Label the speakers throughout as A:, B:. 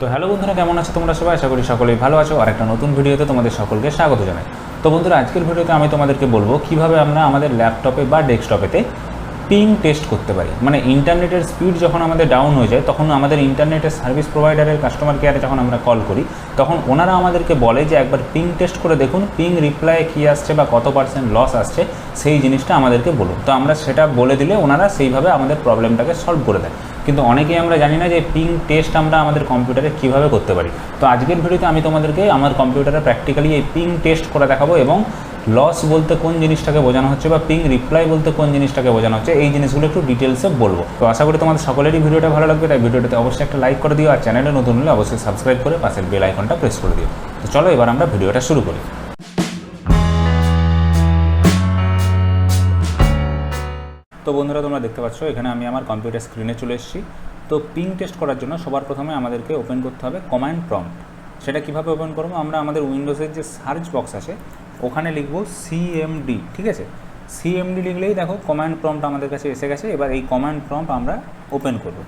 A: তো হ্যালো বন্ধুরা, কেমন আছো তোমরা সবাই? আশা করি সকলেই ভালো আছো। আর একটা নতুন ভিডিওতে তোমাদের সকলকে স্বাগত জানাই। তো বন্ধুরা, আজকের ভিডিওতে আমি তোমাদেরকে বলব কীভাবে আমরা আমাদের ল্যাপটপে বা ডেস্কটপেতে পিং টেস্ট করতে পারি। মানে ইন্টারনেটের স্পিড যখন আমাদের ডাউন হয়ে যায়, তখন আমাদের ইন্টারনেটের সার্ভিস প্রোভাইডারের কাস্টমার কেয়ারে যখন আমরা কল করি, তখন ওনারা আমাদেরকে বলে যে একবার পিং টেস্ট করে দেখুন পিং রিপ্লাই কী আসছে বা কত পার্সেন্ট লস আসছে, সেই জিনিসটা আমাদেরকে বলুন। তো আমরা সেটা বলে দিলে ওনারা সেইভাবে আমাদের প্রবলেমটাকে সলভ করে দেয়। কিন্তু অনেকেই আমরা জানি না যে পিং টেস্ট আমরা আমাদের কম্পিউটারে কীভাবে করতে পারি। তো আজকের ভিডিওতে আমি তোমাদেরকে আমার কম্পিউটারে প্র্যাকটিক্যালি এই পিং টেস্ট করে দেখাবো এবং লস বলতে কোন জিনিসটাকে বোঝানো হচ্ছে বা পিং রিপ্লাই বলতে কোন জিনিসটাকে বোঝানো হচ্ছে, এই জিনিসগুলো একটু ডিটেলসে বলব। তো আশা করি তোমাদের সকলেরই ভিডিওটা ভালো লাগবে, তাই ভিডিওটাতে অবশ্যই একটা লাইক করে দিও আর চ্যানেলে নতুন হলে অবশ্যই সাবস্ক্রাইব করে পাশের বেল আইকনটা প্রেস করে দিও। তো চলো এবার আমরা ভিডিওটা শুরু করি। তো বন্ধুরা, তোমরা দেখতে পাচ্ছ, এখানে আমি আমার কম্পিউটার স্ক্রিনে চলে এসেছি। তো পিং টেস্ট করার জন্য সবার প্রথমে আমাদেরকে ওপেন করতে হবে কমান্ড প্রম্পট সেটা কীভাবে ওপেন করব? আমরা আমাদের উইন্ডোজের যে সার্চ বক্স আছে, ওখানে লিখব সিএমডি ঠিক আছে? সিএমডি লিখলেই দেখো কমান্ড প্রম্পট আমাদের কাছে এসে গেছে, এবার এই কমান্ড প্রম্পট আমরা ওপেন করব।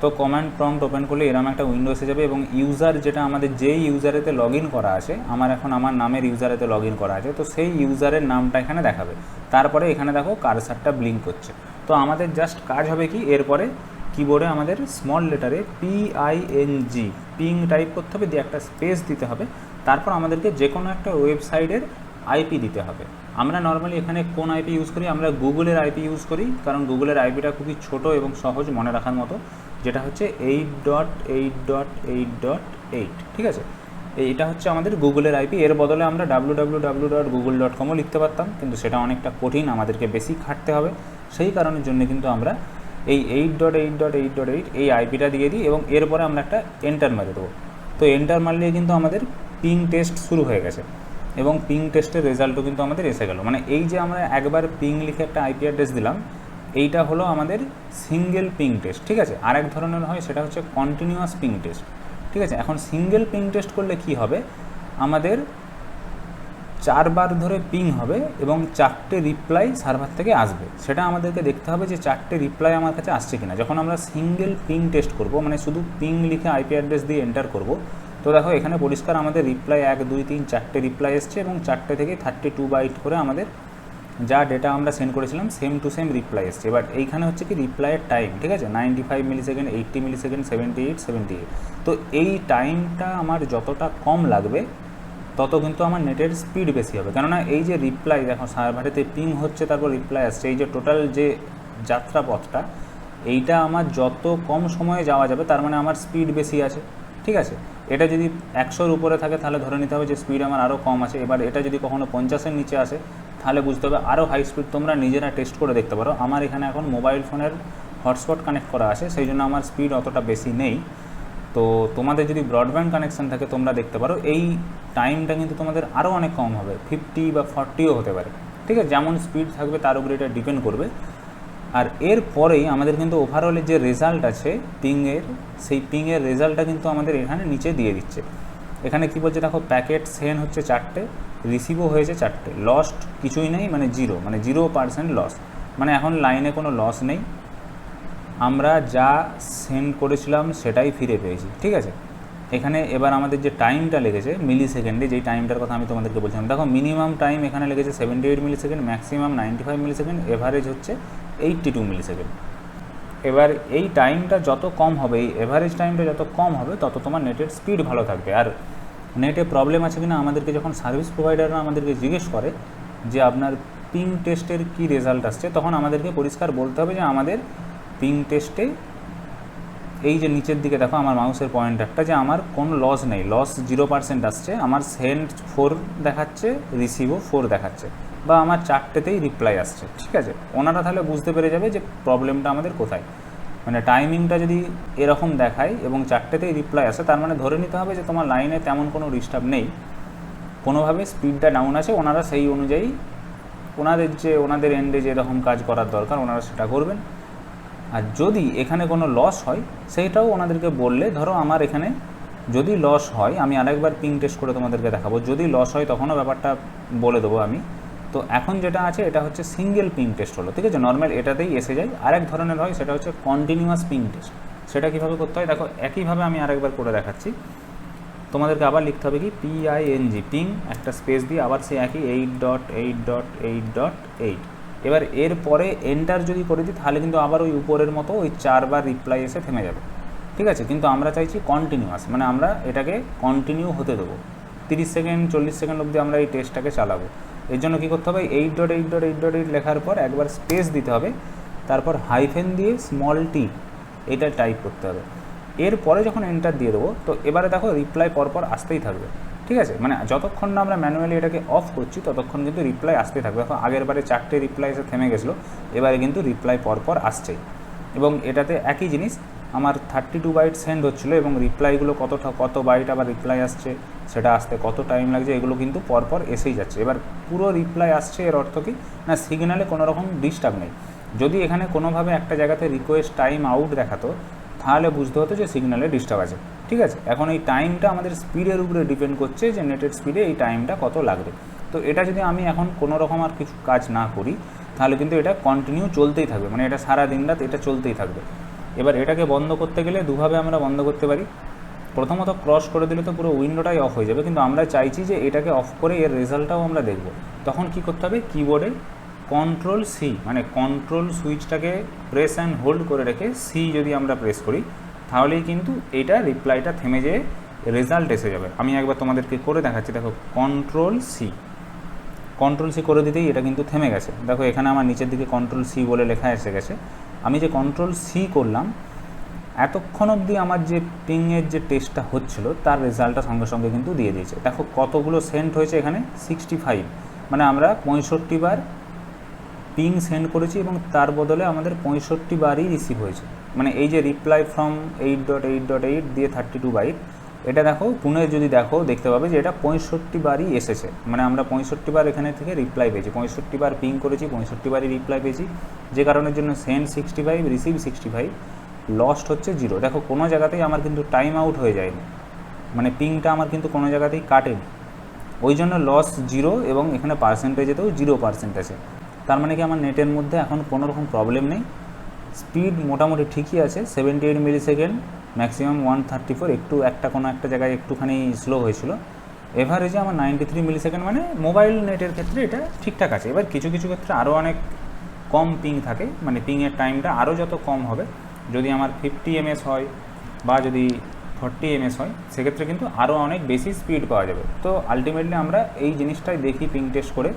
A: তো কমান্ড প্রম্পট ওপেন করলে এরকম একটা উইন্ডো এসে যাবে এবং ইউজার যেটা আমাদের যেই ইউজারেতে লগ করা আছে, আমার এখন আমার নামের ইউজারেতে লগ করা আছে, তো সেই ইউজারের নামটা এখানে দেখাবে। তারপরে এখানে দেখো কারসারটা ব্লিঙ্ক করছে। তো আমাদের জাস্ট কাজ হবে কি? এরপরে কিবোর্ডে আমাদের small লেটারে P I N G ping type করতে হবে, দিয়ে একটা স্পেস দিতে হবে। তারপর আমাদেরকে যে কোনো একটা ওয়েবসাইটের আইপি দিতে হবে। আমরা নর্মালি এখানে কোন আইপি ইউজ করি? আমরা গুগলের আইপি ইউজ করি, কারণ গুগলের আইপিটা খুবই ছোট এবং সহজ মনে রাখার মতো। যেটা হচ্ছে eight dot eight dot eight dot eight ঠিক আছে? এইটা হচ্ছে আমাদের গুগলের আইপি এর বদলে আমরা W W W dot Google dot কমও লিখতে পারতাম, কিন্তু সেটা অনেকটা কঠিন, আমাদেরকে বেশি খাটতে হবে। সেই কারণের জন্য কিন্তু আমরা এই eight dot eight dot eight dot eight এই আইপিটা দিয়ে দিই এবং এরপরে আমরা একটা এন্টার মেরে দেবো। তো এন্টার মারলে কিন্তু আমাদের পিং টেস্ট শুরু হয়ে গেছে এবং পিং টেস্টের রেজাল্টও কিন্তু আমাদের এসে গেল। মানে এই যে আমরা একবার পিং লিখে একটা আইপি অ্যাড্রেস দিলাম এইটা হলো আমাদের সিঙ্গেল পিং টেস্ট ঠিক আছে? আরেক ধরনের হয়, সেটা হচ্ছে কন্টিনিউয়াস পিং টেস্ট ঠিক আছে? এখন সিঙ্গেল পিং টেস্ট করলে কি হবে? আমাদের চারবার ধরে পিং হবে এবং চারটে রিপ্লাই সার্ভার থেকে আসবে। সেটা আমাদেরকে দেখতে হবে যে চারটে রিপ্লাই আমার কাছে আসছে কিনা। যখন আমরা সিঙ্গেল পিং টেস্ট করব মানে শুধু পিং লিখে আইপি অ্যাড্রেস দিয়ে এন্টার করব, তো দেখো এখানে পরিষ্কার আমাদের রিপ্লাই এক, দুই, তিন, চারটে রিপ্লাই এসছে এবং চারটে থেকে থার্টি টু বাইট করে আমাদের যা ডেটা আমরা সেন্ড করেছিলাম সেম টু সেম রিপ্লাই এসছে। এবার এইখানে হচ্ছে কি রিপ্লাইয়ের টাইম ঠিক আছে? Ninety five millisecond eighty millisecond seventy eight seventy eight তো এই টাইমটা আমার যতটা কম লাগবে, তত কিন্তু আমার নেটের স্পিড বেশি হবে। কেননা এই যে রিপ্লাই দেখো, সার্ভারেতে পিং হচ্ছে, তারপর রিপ্লাই আসছে। এই যে টোটাল যে যাত্রাপথটা, এইটা আমার যত কম সময়ে যাওয়া যাবে, তার মানে আমার স্পিড বেশি আছে, ঠিক আছে? এটা যদি একশোর উপরে থাকে, তাহলে ধরে নিতে হবে যে স্পিড আমার আরও কম আছে। এবার এটা যদি কখনো পঞ্চাশের নিচে আসে তাহলে বুঝতে হবে আরও হাই স্পিড তোমরা নিজেরা টেস্ট করে দেখতে পারো। আমার এখানে এখন মোবাইল ফোনের হটস্পট কানেক্ট করা আছে, সেই জন্য আমার স্পিড অতটা বেশি নেই। তো তোমাদের যদি ব্রডব্যান্ড কানেকশান থাকে তোমরা দেখতে পারো, এই টাইমটা কিন্তু তোমাদের আরও অনেক কম হবে ফিফটি বা ফর্টিও হতে পারে। ঠিক আছে? যেমন স্পিড থাকবে তার উপরে এটা ডিপেন্ড করবে। আর এর পরেই আমাদের কিন্তু ওভারঅলের যে রেজাল্ট আছে পিংয়ের সেই পিংয়ের রেজাল্টটা কিন্তু আমাদের এখানে নিচে দিয়ে দিচ্ছে। এখানে কি বলছে দেখো প্যাকেট সেন হচ্ছে চারটে। রিসিভও হয়েছে চারটে। লস্ট কিছুই নেই মানে জিরো মানে জিরো পার্সেন্ট লস মানে এখন লাইনে কোনো লস নেই। আমরা যা সেন্ড করেছিলাম সেটাই ফিরে পেয়েছি, ঠিক আছে? এখানে এবার আমাদের যে টাইমটা লেগেছে মিলি সেকেন্ডে যেই টাইমটার কথা আমি তোমাদেরকে বলছিলাম, দেখো মিনিমাম টাইম এখানে লেগেছে seventy eight millisecond maximum ninety five millisecond average হচ্ছে এইট্টি টু মিলি সেকেন্ড এবার এই টাইমটা যত কম হবে, এই এভারেজ টাইমটা যত কম হবে, তত তোমার নেটের স্পিড ভালো থাকবে। আর নেটে প্রবলেম আছে কিনা আমাদেরকে যখন সার্ভিস প্রোভাইডাররা আমাদেরকে জিজ্ঞেস করে যে আপনার পিং টেস্টের কী রেজাল্ট আসছে, তখন আমাদেরকে পরিষ্কার বলতে হবে যে আমাদের পিং টেস্টে এই যে নিচের দিকে দেখো আমার মাউসের পয়েন্টারটা যে আমার কোনো লস নেই। লস জিরো পার্সেন্ট আসছে, আমার সেন্ড ফোর দেখাচ্ছে রিসিভও ফোর দেখাচ্ছে বা আমার চারটেতেই রিপ্লাই আসছে। ঠিক আছে? ওনারা তাহলে বুঝতে পেরে যাবে যে প্রবলেমটা আমাদের কোথায়। মানে টাইমিংটা যদি এরকম দেখায় এবং চারটেতেই রিপ্লাই আসে, তার মানে ধরে নিতে হবে যে তোমার লাইনে তেমন কোনো ডিস্টার্ব নেই। কোনোভাবে স্পিডটা ডাউন আছে, ওনারা সেই অনুযায়ী ওনাদের যে, ওনাদের এন্ডে যে এরকম কাজ করার দরকার, ওনারা সেটা করবেন। আর যদি এখানে কোনো লস হয়, সেইটাও ওনাদেরকে বললে, ধরো আমার এখানে যদি লস হয়, আমি আরেকবার পিং টেস্ট করে তোমাদেরকে দেখাবো, যদি লস হয় তখনও ব্যাপারটা বলে দেবো আমি। তো এখন যেটা আছে, এটা হচ্ছে সিঙ্গেল পিং টেস্ট হলো, ঠিক আছে? নর্মাল এটাতেই এসে যায়। আরেক ধরনের হয়, সেটা হচ্ছে কন্টিনিউয়াস পিং টেস্ট সেটা কীভাবে করতে হয়? দেখো, একইভাবে আমি আরেকবার করে দেখাচ্ছি। তোমাদেরকে আবার লিখতে হবে কি? পিআইএনজি পিং একটা স্পেস দিয়ে আবার সে একই eight dot eight dot eight dot eight এবার এর পরে এন্টার যদি করে দিই, তাহলে কিন্তু আবার ওই উপরের মতো ওই চারবার রিপ্লাই এসে থেমে যাবে। ঠিক আছে? কিন্তু আমরা চাইছি কন্টিনিউয়াস মানে আমরা এটাকে কন্টিনিউ হতে দেবো। তিরিশ সেকেন্ড, চল্লিশ সেকেন্ড অবধি আমরা এই টেস্টটাকে চালাবো। এর জন্য কী করতে হবে? Eight dot eight dot eight dot eight লেখার পর একবার স্পেস দিতে হবে। তারপর হাইফেন দিয়ে স্মল টি এটা টাইপ করতে হবে। এরপরে যখন এন্টার দিয়ে দেবো, তো এবারে দেখো রিপ্লাই পরপর আসতেই থাকবে। ঠিক আছে? মানে যতক্ষণ না আমরা ম্যানুয়ালি এটাকে অফ করছি, ততক্ষণ কিন্তু রিপ্লাই আসতেই থাকবে। দেখো আগের বারে চারটে রিপ্লাই এসে থেমে গেছিল, এবারে কিন্তু রিপ্লাই পরপর আসছেই। এবং এটাতে একই জিনিস আমার থার্টি টু বাইট সেন্ড হচ্ছিল এবং রিপ্লাইগুলো কতটা, কত বাইট আবার রিপ্লাই আসছে, সেটা আসতে কত টাইম লাগছে, এগুলো কিন্তু পরপর এসেই যাচ্ছে। এবার পুরো রিপ্লাই আসছে এর অর্থ কি? না সিগনালে কোনো রকম ডিস্টার্ব নেই। যদি এখানে কোনোভাবে একটা জায়গাতে রিকোয়েস্ট টাইম আউট দেখাতো, তাহলে বুঝতে হতো যে সিগনালে ডিস্টার্ব আছে। ঠিক আছে? এখন এই টাইমটা আমাদের স্পিডের উপরে ডিপেন্ড করছে যে নেটের স্পিডে এই টাইমটা কত লাগবে। তো এটা যদি আমি এখন কোনো রকম আর কিছু কাজ না করি, তাহলে কিন্তু এটা কন্টিনিউ চলতেই থাকবে। মানে এটা সারা দিন রাত এটা চলতেই থাকবে। এবার এটাকে বন্ধ করতে গেলে দুভাবে আমরা বন্ধ করতে পারি। প্রথমত ক্রস করে দিলে তো পুরো উইন্ডোটাই অফ হয়ে যাবে, কিন্তু আমরা চাইছি যে এটাকে অফ করে এর রেজাল্টটাও আমরা দেখব। তখন কি করতে হবে? কিবোর্ডে কন্ট্রোল সি মানে কন্ট্রোল সুইচটাকে প্রেস অ্যান্ড হোল্ড করে রেখে সি যদি আমরা প্রেস করি, তাহলেই কিন্তু এটা রিপ্লাইটা থেমে যেয়ে রেজাল্ট এসে যাবে। আমি একবার তোমাদেরকে করে দেখাচ্ছি, দেখো কন্ট্রোল সি কন্ট্রোল সি করে দিতেই এটা কিন্তু থেমে গেছে। দেখো এখানে আমার নিচের দিকে কন্ট্রোল সি বলে লেখা এসে গেছে। আমি যে কন্ট্রোল সি করলাম, এতক্ষণ অবধি আমার যে পিংয়ের যে টেস্টটা হচ্ছিল, তার রেজাল্টটা সঙ্গে সঙ্গে কিন্তু দিয়ে দিয়েছে। দেখো কতগুলো সেন্ট হয়েছে এখানে? সিক্সটি ফাইভ মানে আমরা পঁয়ষট্টি বার পিং সেন্ড করেছি এবং তার বদলে আমাদের পঁয়ষট্টি বারই রিসিভ হয়েছে। মানে এই যে reply from eight dot eight dot eight দিয়ে থার্টি টু বাইট এটা দেখো, পুনে যদি দেখো, দেখতে পাবে যে এটা পঁয়ষট্টি বারই এসেছে। মানে আমরা পঁয়ষট্টি বার এখানে থেকে রিপ্লাই পেয়েছি। পঁয়ষট্টি বার পিং করেছি, পঁয়ষট্টি বারই রিপ্লাই পেয়েছি। যে কারণের জন্য send sixty five receive sixty five lost হচ্ছে জিরো দেখো, কোনো জায়গাতেই আমার কিন্তু টাইম আউট হয়ে যায়নি। মানে পিংটা আমার কিন্তু কোনো জায়গাতেই কাটেনি। ওই জন্য লস জিরো এবং এখানে পার্সেন্টেজেতেও জিরো পার্সেন্ট আছে। তার মানে কি আমার নেটের মধ্যে এখন কোনো রকম প্রবলেম নেই। স্পিড মোটামুটি ঠিকই আছে seventy eight millisecond maximum one thirty four একটু একটা কোনো একটা জায়গায় একটুখানি স্লো হয়েছিল। এভারেজে আমার নাইনটি থ্রি মিলি সেকেন্ড মানে মোবাইল নেটের ক্ষেত্রে এটা ঠিকঠাক আছে। এবার কিছু কিছু ক্ষেত্রে আরও অনেক কম পিং থাকে মানে পিংয়ের টাইমটা আরও যত কম হবে, যদি আমার ফিফটি এমএস হয় বা যদি ফর্টি এমএস হয়, সেক্ষেত্রে কিন্তু আরও অনেক বেশি স্পিড পাওয়া যাবে। তো আলটিমেটলি আমরা এই জিনিসটাই দেখি পিং টেস্ট করে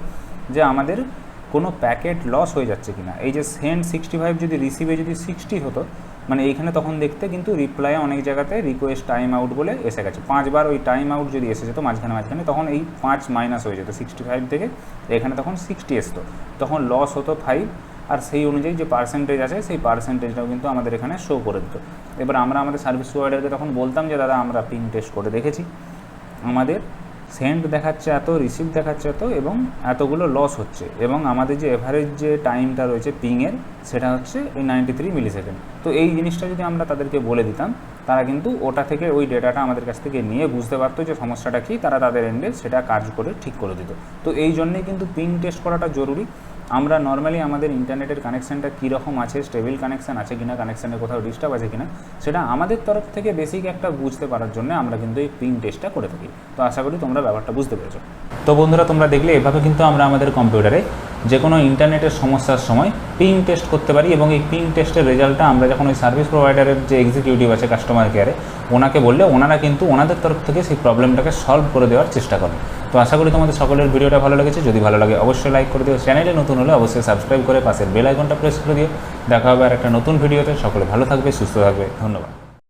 A: যে আমাদের কোনো প্যাকেট লস হয়ে যাচ্ছে কিনা। এই যে সেন্ড সিক্সটি ফাইভ যদি রিসিভে যদি সিক্সটি হতো মানে এইখানে তখন দেখতে কিন্তু রিপ্লাই অনেক জায়গাতে রিকোয়েস্ট টাইম আউট বলে এসে গেছে। পাঁচবার ওই টাইম আউট যদি এসে যেত মাঝখানে মাঝখানে, তখন এই পাঁচ মাইনাস হয়ে যেত সিক্সটি ফাইভ থেকে এখানে তখন সিক্সটি আসতো তখন লস হতো ফাইভ আর সেই অনুযায়ী যে পার্সেন্টেজ আছে, সেই পার্সেন্টেজটাও কিন্তু আমাদের এখানে শো করে দিত। এবার আমরা আমাদের সার্ভিস প্রোভাইডারকে তখন বলতাম যে, দাদা, আমরা পিং টেস্ট করে দেখেছি। আমাদের সেন্ড দেখাচ্ছে এত রিসিভ দেখাচ্ছে এত এবং এতগুলো লস হচ্ছে। এবং আমাদের যে এভারেজ যে টাইমটা রয়েছে পিংয়ের সেটা হচ্ছে এই নাইনটি থ্রি মিলি সেকেন্ড তো এই জিনিসটা যদি আমরা তাদেরকে বলে দিতাম, তারা কিন্তু ওটা থেকে ওই ডেটাটা আমাদের কাছ থেকে নিয়ে বুঝতে পারতো যে সমস্যাটা কী, তারা তাদের এন্ডে সেটা কাজ করে ঠিক করে দিত। তো এই জন্যেই কিন্তু পিং টেস্ট করাটা জরুরি। আমরা নর্মালি আমাদের ইন্টারনেটের কানেকশানটা কীরকম আছে স্টেবিল কানেকশান আছে কিনা কানেকশানে কোথাও ডিস্টার্ব আছে কিনা, সেটা আমাদের তরফ থেকে বেসিক একটা বুঝতে পারার জন্য আমরা কিন্তু এই পিং টেস্টটা করে থাকি। তো আশা করি তোমরা ব্যাপারটা বুঝতে পেরেছ। তো বন্ধুরা, তোমরা দেখলে এভাবে কিন্তু আমরা আমাদের কম্পিউটারে যে কোনো ইন্টারনেটের সমস্যার সময় পিং টেস্ট করতে পারি এবং এই পিং টেস্টের রেজাল্টটা আমরা যখন ওই সার্ভিস প্রোভাইডারের যে এক্সিকিউটিভ আছে কাস্টমার কেয়ারে ওনাকে বললে ওনারা কিন্তু ওনাদের তরফ থেকে সেই প্রবলেমটাকে সলভ করে দেওয়ার চেষ্টা করেন তো আশা করি তোমাদের সকলের ভিডিওটা ভালো লেগেছে। যদি ভালো লাগে অবশ্যই লাইক করে দিও। চ্যানেলে নতুন হলে অবশ্যই সাবস্ক্রাইব করে পাশের বেল আইকনটা প্রেস করে দিও। দেখা হবে আর একটা নতুন ভিডিওতে সকলে ভালো থাকবে, সুস্থ থাকবে। ধন্যবাদ।